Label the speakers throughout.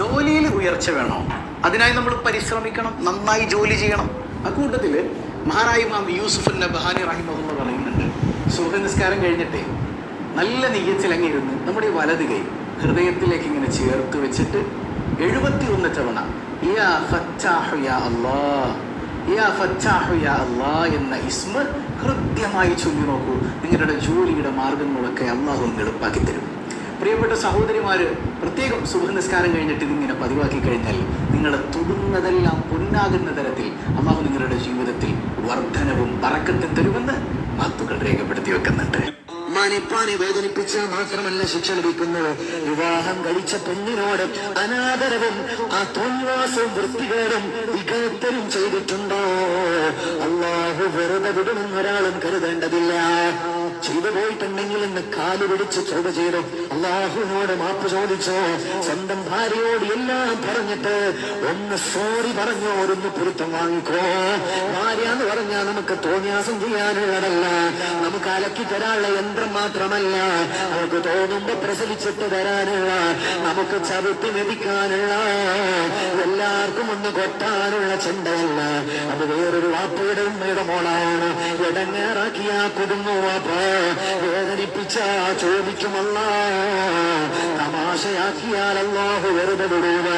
Speaker 1: ജോലിയിൽ ഉയർച്ച വേണോ? അതിനായി നമ്മൾ പരിശ്രമിക്കണം നന്നായി ജോലി ചെയ്യണം. അക്കൂട്ടത്തിൽ മഹാനായി മാം യൂസുഫ് നബഹാനി റഹിമഹുള്ള പറയുന്നുണ്ട് സുഹൃ നിസ്കാരം കഴിഞ്ഞിട്ടേ നല്ല നെയ്യത്തിലങ്ങിരുന്ന് നമ്മുടെ വലത് കൈ ഹൃദയത്തിലേക്ക് ഇങ്ങനെ ചേർത്ത് വെച്ചിട്ട് എഴുപത്തി ഒന്ന് തവണ യാ യാ യാ യാ എന്ന ഇസ്മ ഹൃദ്യമായി ചൊല്ലി നോക്കൂ. നിങ്ങളുടെ ജോലിയുടെ മാർഗങ്ങളൊക്കെ അള്ളാഹു എളുപ്പാക്കി തരും. പ്രിയപ്പെട്ട സഹോദരിമാര് പ്രത്യേകം സുഖ നിസ്കാരം കഴിഞ്ഞിട്ട് ഇതിങ്ങനെ പതിവാക്കി കഴിഞ്ഞാൽ നിങ്ങൾ തൊടുന്നതെല്ലാം പൊന്നാകുന്ന തരത്തിൽ അള്ളാഹു നിങ്ങളുടെ ജീവിതത്തിൽ വർധനവും പറക്കത്തും തരുമെന്ന് മഹത്തുക്കൾ രേഖപ്പെടുത്തി വെക്കുന്നുണ്ട്.
Speaker 2: മാനിപ്പാനെ വേദനിപ്പിച്ച മാത്രമല്ല ശിക്ഷ ലഭിക്കുന്നത്. വിവാഹം കഴിച്ച പെണ്ണിനോട് അനാദരവും ആ തോന്നിവാസവും വൃത്തികേടും വികത്തരും ചെയ്തിട്ടുണ്ടോ? അള്ളാഹു വെറുതെ വിടുമെന്ന് ഒരാളും കരുതേണ്ടതില്ല. ചെയ്തു പോയിട്ടുണ്ടെങ്കിൽ എന്ന് കാൽ പിടിച്ച് ചോദ ചെയ്ത് അള്ളാഹുവിനോട് മാപ്പ് ചോദിച്ചോ സ്വന്തം ഭാര്യയോട് എല്ലാം പറഞ്ഞിട്ട് ഒന്ന് സോറി പറഞ്ഞോ ഒരൊന്ന് പൊരുത്തം വാങ്ങിക്കോ. ഭാര്യ എന്ന് പറഞ്ഞാൽ നമുക്ക് തോന്നിയാസം ചെയ്യാനുള്ളതല്ല. നമുക്ക് അലക്കി തരാനുള്ള യന്ത്രം മാത്രമല്ല. നമുക്ക് തോന്നുമ്പോ പ്രസവിച്ചിട്ട് തരാനുള്ള നമുക്ക് ചവിട്ടി മെതിക്കാനുള്ള എല്ലാവർക്കും ഒന്ന് കൊട്ടാനുള്ള ചെണ്ടയല്ല. അത് വേറൊരു വാപ്പയുടെ ഉമ്മയുടെ മോളാണ് ഇടങ്ങേറാക്കിയ കുടുങ്ങു വാപ്പ വേദനിപ്പിച്ച ചോദിക്കുമല്ല. തമാശയാക്കിയാൽ അല്ലാഹു വെറുതെ വിടുക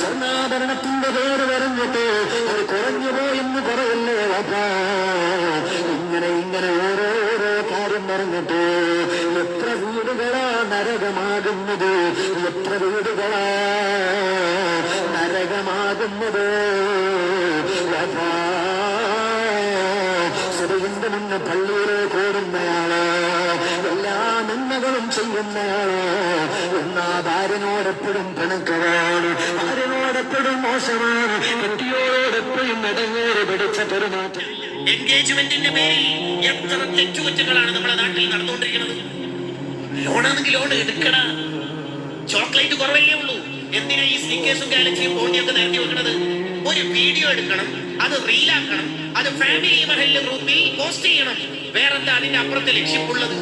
Speaker 2: സ്വർണാഭരണത്തിന്റെ പേര് പറഞ്ഞിട്ട് അത് കുറഞ്ഞു പോയെന്ന് പറയല്ലേ വാപ്പ ഇങ്ങനെ ഇങ്ങനെ ഓരോരോ കാര്യം പറഞ്ഞിട്ട് എത്ര വീടുകളാ നരകമാകുന്നത്? എത്ര വീടുകളാ നരകമാകുന്നത്? പള്ളിയിലേക്ക് ഓടുന്നയാൾ എല്ലാ നന്മകളും ചെയ്യുന്നയാൾ. എന്നാ ഭാര്യനോടെപ്പോഴും പിണക്കമാണ് ഭാര്യനോടെപ്പോഴും മോശമാണ്. കുട്ടിയോടെപ്പോഴും ഇടങ്ങേറ് പിടിച്ച പെരുമാറ്റം.
Speaker 3: എൻഗേജ്മെന്റിന്റെ പേരിൽ എത്ര തെറ്റുകുറ്റങ്ങളാണ് നമ്മുടെ നാട്ടിൽ നടന്നുകൊണ്ടിരിക്കുന്നത്? ലോണാണെങ്കിൽ ലോൺ എടുക്കണ. ചോക്ലേറ്റ് കുറവല്ലേ ഉള്ളൂ. എന്തിനാ ഈ സ്നീക്കേഴ്സും ഗാലക്സിയും ബോണ്ടിയൊക്കെ നേരത്തെ വെക്കണത്? ഒരു വീഡിയോ എടുക്കണം. അത് റീലാക്കണം. അത് ഫാമിലി മഹൽ ഗ്രൂപ്പിൽ പോസ്റ്റ് ചെയ്യണം. വേറെന്താ അതിന്റെ അപ്പുറത്തെ ലക്ഷ്യമുള്ളത്?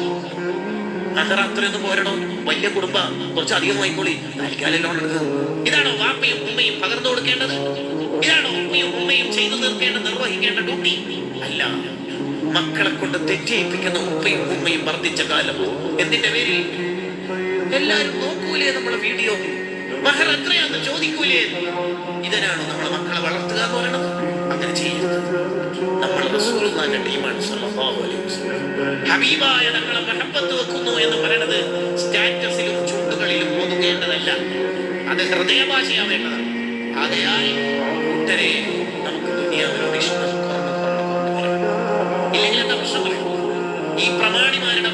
Speaker 3: അത്ര അത്രയൊന്നും പോരണോ വലിയ കുടുംബ. കുറച്ച് അധികം വാങ്ങിക്കോളി തൽക്കാലം ഇതാണോ വാപ്പയും ഉമ്മയും പകർന്നു കൊടുക്കേണ്ടത്? ഇതാണോ ഉമ്മയും ഉമ്മയും ചെയ്തു നിർത്തേണ്ട നിർവഹിക്കേണ്ട ഡ്യൂട്ടി അല്ല. മക്കളെ കൊണ്ട് തെറ്റിയിപ്പിക്കുന്ന ഉപ്പയും ഉമ്മയും വർദ്ധിച്ച കാലം. എന്തിന്റെ പേരിൽ? എല്ലാരും നോക്കൂലേ നമ്മളെ വീഡിയോ? മഹർ എത്രയാന്ന് ചോദിക്കൂലേ? ഇതിനാണോ നമ്മളെ മക്കളെ വളർത്തുക എന്ന് പറയണത് അങ്ങനെ ചെയ്യുന്നത് നമ്മൾ റസൂലുള്ളാഹിന്റെ ടീമാണ് സല്ലല്ലാഹു അലൈഹി വസല്ലം ഹബീബായ തങ്ങളെ മഹബത്ത് വെക്കുന്നു എന്ന് പറയുന്നത് സ്റ്റാറ്റസിലും ചുണ്ടുകളിലും ഒതുങ്ങേണ്ടതല്ല അത് ഹൃദയഭാഷയാവേണ്ടതാണ് ആകയാൽ കൂട്ടരെ നമുക്ക് ദുനിയാവിനോട് ഇഷ്ടം. ഇല്ലെങ്കിൽ എന്താ പ്രശ്നം ഈ പ്രമാണിമാരുടെ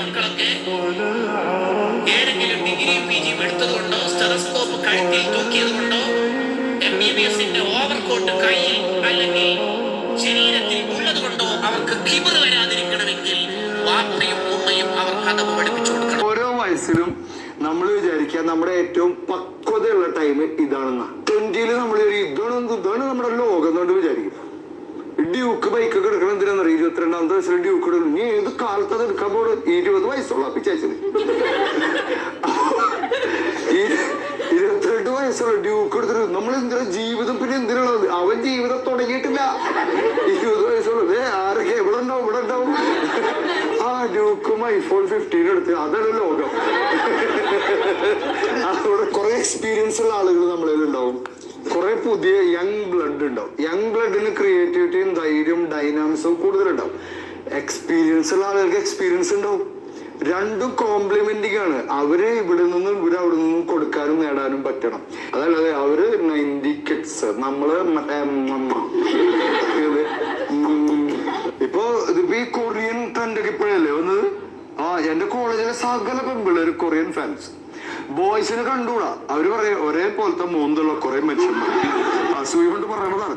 Speaker 3: വാപ്പയും ഉമ്മയും അവർ കഥവ് പഠിപ്പിച്ചു കൊടുക്കണം.
Speaker 4: ഓരോ വയസ്സിലും നമ്മൾ വിചാരിക്കുക നമ്മുടെ ഏറ്റവും പക്വതയുള്ള ടൈം ഇതാണെന്ന. ട്വന്റിയിൽ നമ്മൾ ഇതാണ് ഇതാണ് നമ്മുടെ ലോകം എന്നുകൊണ്ട് വിചാരിക്കും. ഡ്യൂക്ക് ബൈക്കൊക്കെ എടുക്കണം എന്തിനാണെന്നറിയാം? ഇരുപത്തിരണ്ടാമത്തെ വയസ്സിൽ ഡ്യൂക്ക് എടുക്കണം നീ ഏത് കാലത്ത് അത് എടുക്കാൻ പോകണം ഇരുപത് വയസ്സുള്ള പിച്ചാച്ചന് ഇരുപത്തിരണ്ട് വയസ്സുള്ള ഡ്യൂക്ക് എടുത്തിട്ട് നമ്മൾ എന്തിനാ ഡ്യൂക്കും ഐഫോൺ ഫിഫ്റ്റീൻ എടുത്ത് അതാണ് ലോകം. അവിടെ കുറെ എക്സ്പീരിയൻസ് ഉള്ള ആളുകൾ നമ്മളിൽ ഉണ്ടാവും. കുറെ പുതിയ യങ് ബ്ലഡ് ഉണ്ടാവും. യങ് ബ്ലഡിന് ക്രിയേറ്റിവിറ്റിയും ധൈര്യവും ഡൈനാമിക്സും കൂടുതലുണ്ടാവും. എക്സ്പീരിയൻസ് ഉള്ള ആളുകൾക്ക് എക്സ്പീരിയൻസ് ഉണ്ടാവും. രണ്ടും കോംപ്ലിമെന്റിങ് ആണ്. അവർ ഇവിടെ നിന്നും ഇവർ അവിടെ നിന്നും കൊടുക്കാനും നേടാനും പറ്റണം. അതല്ലാതെ അവർ നയന്റി കിഡ്സ് നമ്മൾ ഇപ്പോ ഇത്, ഉം, ഇപ്പൊ ഇതിപ്പോ ഈ കൊറിയൻ ട്രെൻഡൊക്കെ ഇപ്പോഴല്ലേ വന്നത് ആ എന്റെ കോളേജിലെ സകല പെമ്പിള്ളേര് കൊറിയൻ ഫാൻസ്. ബോയ്സിനെ കണ്ടുകൂടാ അവർ പറയാ ഒരേ പോലത്തെ മൂന്നുള്ള കുറെ മനുഷ്യന്മാർ അസൂയ കൊണ്ട് പറയണതാണ്.